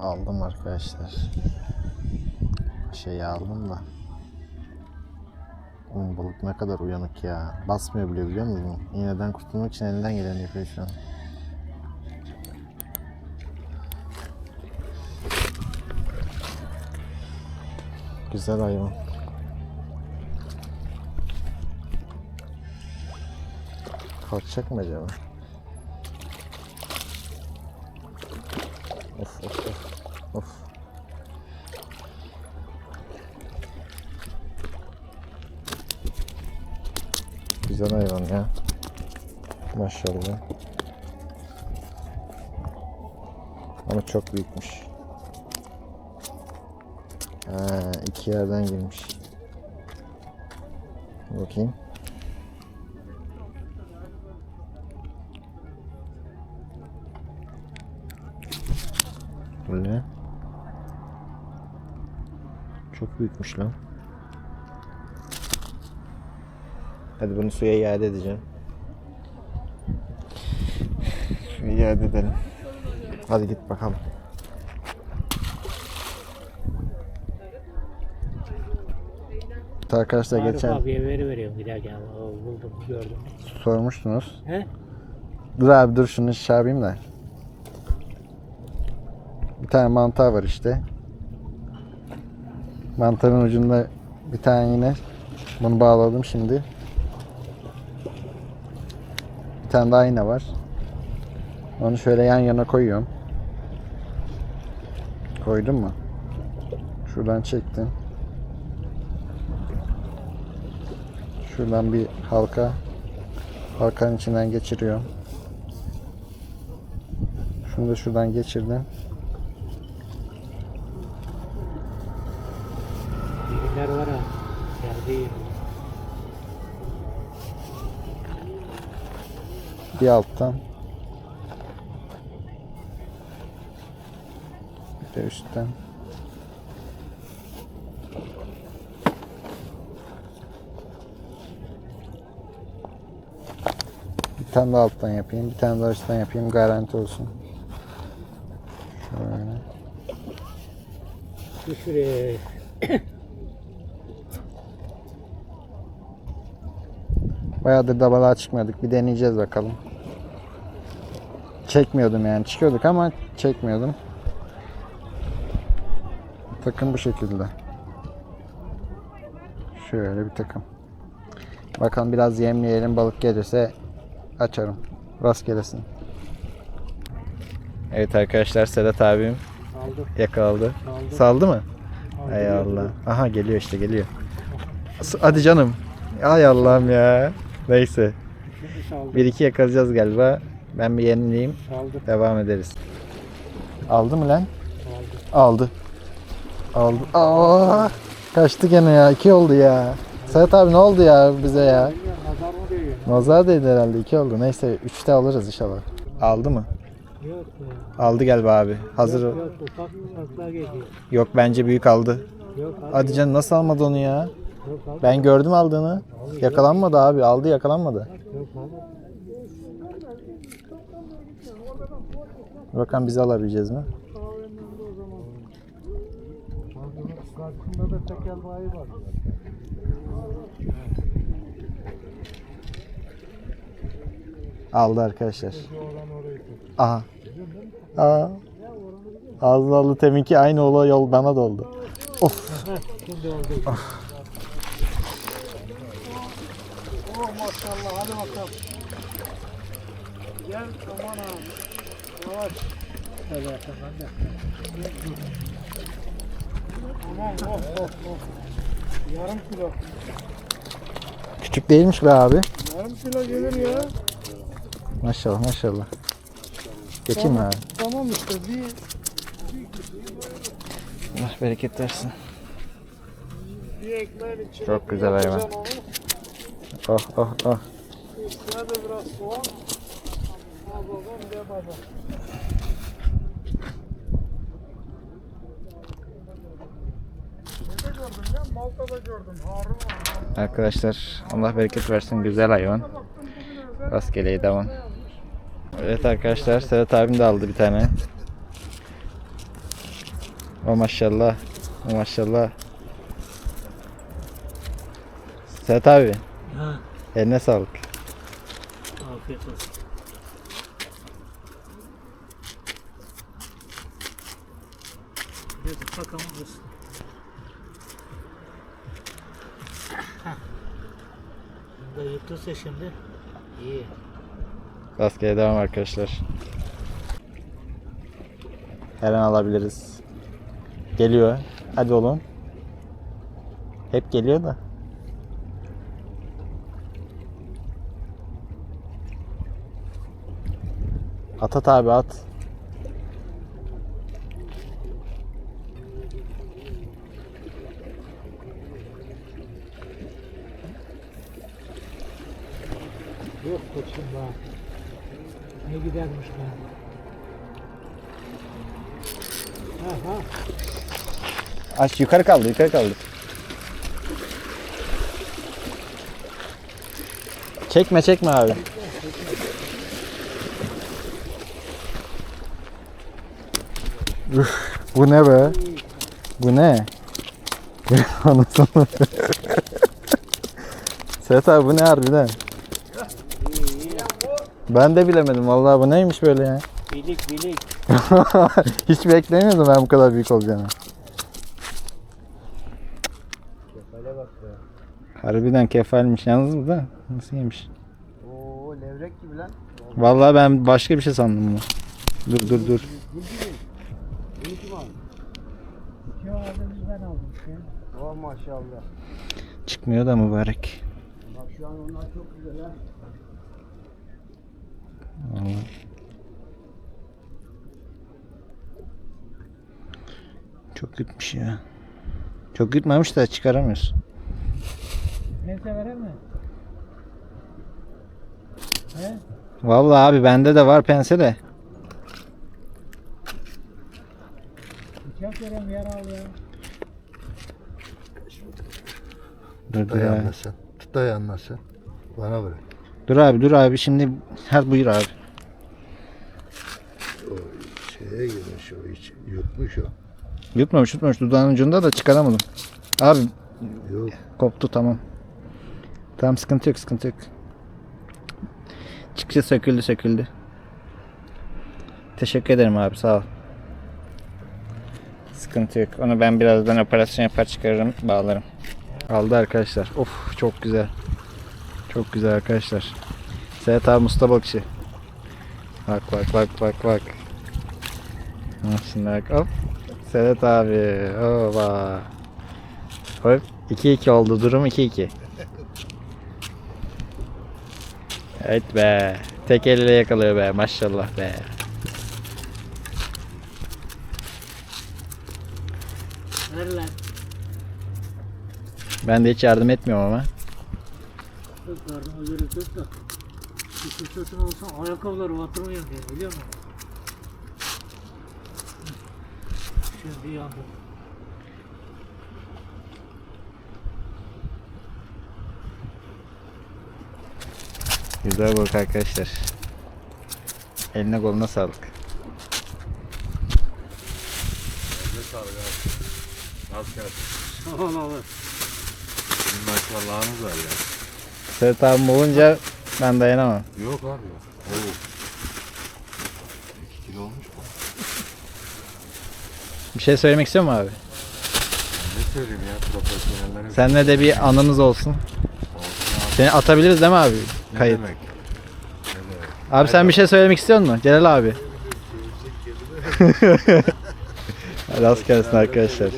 Aldım arkadaşlar. Şeyi aldım da. Oğlum balık ne kadar uyanık ya. Basmıyor bile biliyor musun? İğneden kurtulmak için elinden geleni yapıyor şu an. Güzel hayvan. Kalkacak mı acaba? Güzel hayvan ya. Maşallah. Ama çok büyükmüş. Ha, iki yerden girmiş. Bakayım. Böyle. Çok büyükmüş lan. Hadi bunu suya iade edeceğim. İade edelim. Hadi git bakalım. Arkadaşlar Arif geçen abiye veri veriyorum giderken. O, buldum gördüm. sormuştunuz. He? Dur abi dur şunu şey yapayım da. Bir tane mantar var işte. Mantarın ucunda bir tane yine. Bunu bağladım şimdi. Bir tane daha yine var. Onu şöyle yan yana koyuyorum. Koydum mu? Şuradan çektim. Şuradan bir halka halkanın içinden geçiriyorum. Şunu da şuradan geçirdim. Biriler var ha. Geldi. Bir alttan. Bir de üstten. Bir tane daha alttan yapayım. Bir tane daha üstten yapayım. Garanti olsun. Şöyle. Şuraya. Bayağıdır da balığa çıkmıyorduk. Bir deneyeceğiz bakalım. Çekmiyordum yani. Çıkıyorduk ama çekmiyordum. Takım bu şekilde. Şöyle bir takım. Bakalım biraz yemleyelim. Balık gelirse açarım. Rastgelesin. Evet arkadaşlar Sedat abim Aldı. yakaladı. Aldı. Saldı mı? Aldı. Hay Allah. Aha geliyor işte geliyor. Hadi canım. Ay Allah'ım ya. Neyse. Bir iki yakalayacağız galiba. Ben bir yenileyim. Saldı. Devam ederiz. Aldı mı lan? Aldı. Aldı. Aldı. Aa, kaçtı gene ya. İki oldu ya. Serhat abi ne oldu ya bize ya? Nazar değdi herhalde. iki oldu. Neyse üçte alırız inşallah. Aldı mı? Yok. Aldı galiba abi. Hazır. Yok, yok ufak ufaklar geliyor. Yok bence büyük aldı. Yok. Hadi canım nasıl almadı onu ya? Ben gördüm aldığını. Yakalanmadı abi. Aldı yakalanmadı. Bakalım bizi alabileceğiz mi? Karşında da tekel bayi var. Aldı arkadaşlar. Aha. Aa. Ağzı aldı teminki aynı olay yol bana da oldu. Of. Şimdi oldu. Oh maşallah hadi bakalım. Gel aman abi. Yavaş. Ben de. Aman oh oh oh. Yarım kilo. Küçük değilmiş be abi. Yarım kilo gelir ya. Maşallah maşallah. Geçeyim mi abi? Tamam işte bir Allah bereket versin. bir ekmeğin içine Çok güzel hayvan. onu. Oh oh oh. Üstüne de biraz soğan. Babam de baba. Arkadaşlar Allah bereket versin güzel hayvan. Rastgele devam. Evet arkadaşlar Serhat abim de aldı bir tane. O maşallah. O maşallah. Sedat abi Ha, eline sağlık. afiyet olsun. Hadi bakalım burası. Da yuttursa şimdi iyi. Rastgele devam arkadaşlar. Her an alabiliriz. Geliyor. Hadi oğlum. Hep geliyor da. At at abi at. Yok koçum be. Ne gidermiş be. Ha ha. Aç yukarı kaldı yukarı kaldı. Çekme çekme abi. Üf, bu ne be? Bu ne? Anasını? Sedat abi bu ne harbiden? Ben de bilemedim vallahi bu neymiş böyle ya? Bilik bilik. Hiç beklemiyordum ben bu kadar büyük olacağını. Harbiden kefalmiş yalnız bu da nasıl yemiş? Oo levrek gibi lan. Vallahi ben başka bir şey sandım bunu. Dur dur dur. Bunu kim aldı? Şu aldığımız ben aldım. Ya. Oh maşallah. Çıkmıyor da mübarek. Bak şu an onlar çok güzel ha. Vallahi. Çok yutmuş ya. Çok yutmamış da çıkaramıyoruz. Neyse verem mi? He? Vallahi abi bende de var pense de. Bıçak verem yer al ya. Dur dur abi. Sen. Tut dayanma sen. Bana bırak. Dur abi dur abi şimdi her buyur abi. O şeye girmiş o iç. Yutmuş o. Yutmamış yutmamış dudağın ucunda da çıkaramadım. Abi Yok. koptu tamam. Tamam sıkıntı yok sıkıntı yok. Çıkça söküldü söküldü. Teşekkür ederim abi sağ ol. Sıkıntı yok. Onu ben birazdan operasyon yapar çıkarırım bağlarım. Aldı arkadaşlar. Of çok güzel. Çok güzel arkadaşlar. Sedat abi Mustafa Bakışı. Bak bak bak bak bak. Şimdi bak hop. Sedat abi. Oba. Hop. 2-2 oldu. Durum 2-2. Evet be. Tek elle yakalıyor be. Maşallah be. Ver lan. Ben de hiç yardım etmiyorum ama. Tut yardıma göre tut da. Bir fırsatın olsa ayakkabıları batırmayayım diye biliyor musun? Şimdi yandım. Güzel balık arkadaşlar. Eline koluna sağlık. Sağ ol abi. Maşallahınız var ya. Sedat abim olunca ben dayanamam. Yok abi. Oo. 2 kilo olmuş bu. Bir şey söylemek istiyor musun abi? Ne söyleyeyim ya profesyonellerin. Seninle de bir anımız olsun. Seni atabiliriz değil mi abi? Ne Kayıt. demek? Abi sen bir şey söylemek istiyor musun? Celal abi. Rast gelsin arkadaşlar.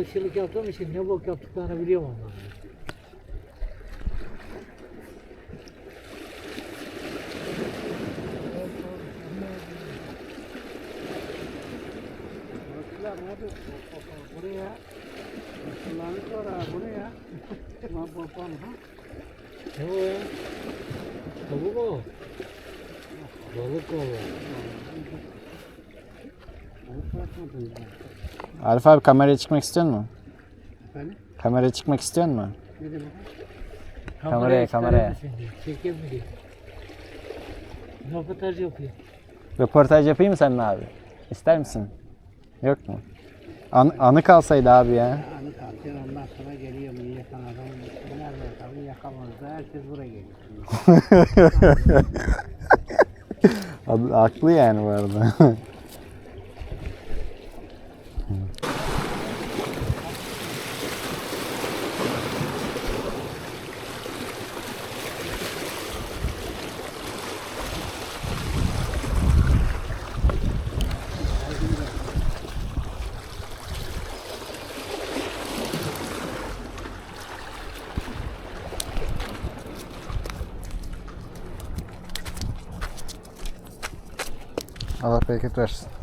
Ben balıkçılık yaptığım için ne bok yaptıklarını biliyorum onların. Balıkçılar nerede? Buraya. Kullanık var ha buraya. Lan babam ha. Ne o ya? Tavuk o. Balık o. Balık bakmadınız mı? Arif abi kameraya çıkmak istiyor musun? Efendim? Kameraya çıkmak istiyor musun? Ne demek? Kameraya, kameraya. Diye. Röportaj yapıyor. Röportaj yapayım mı seninle abi? İster misin? Yok mu? An- anı kalsaydı abi ya. Hani kalkıyor ondan sonra geliyor millet anadolu. Nerede tabii yakamazdı. Herkes buraya geliyor. Haklı yani bu arada. Allah bereket versin.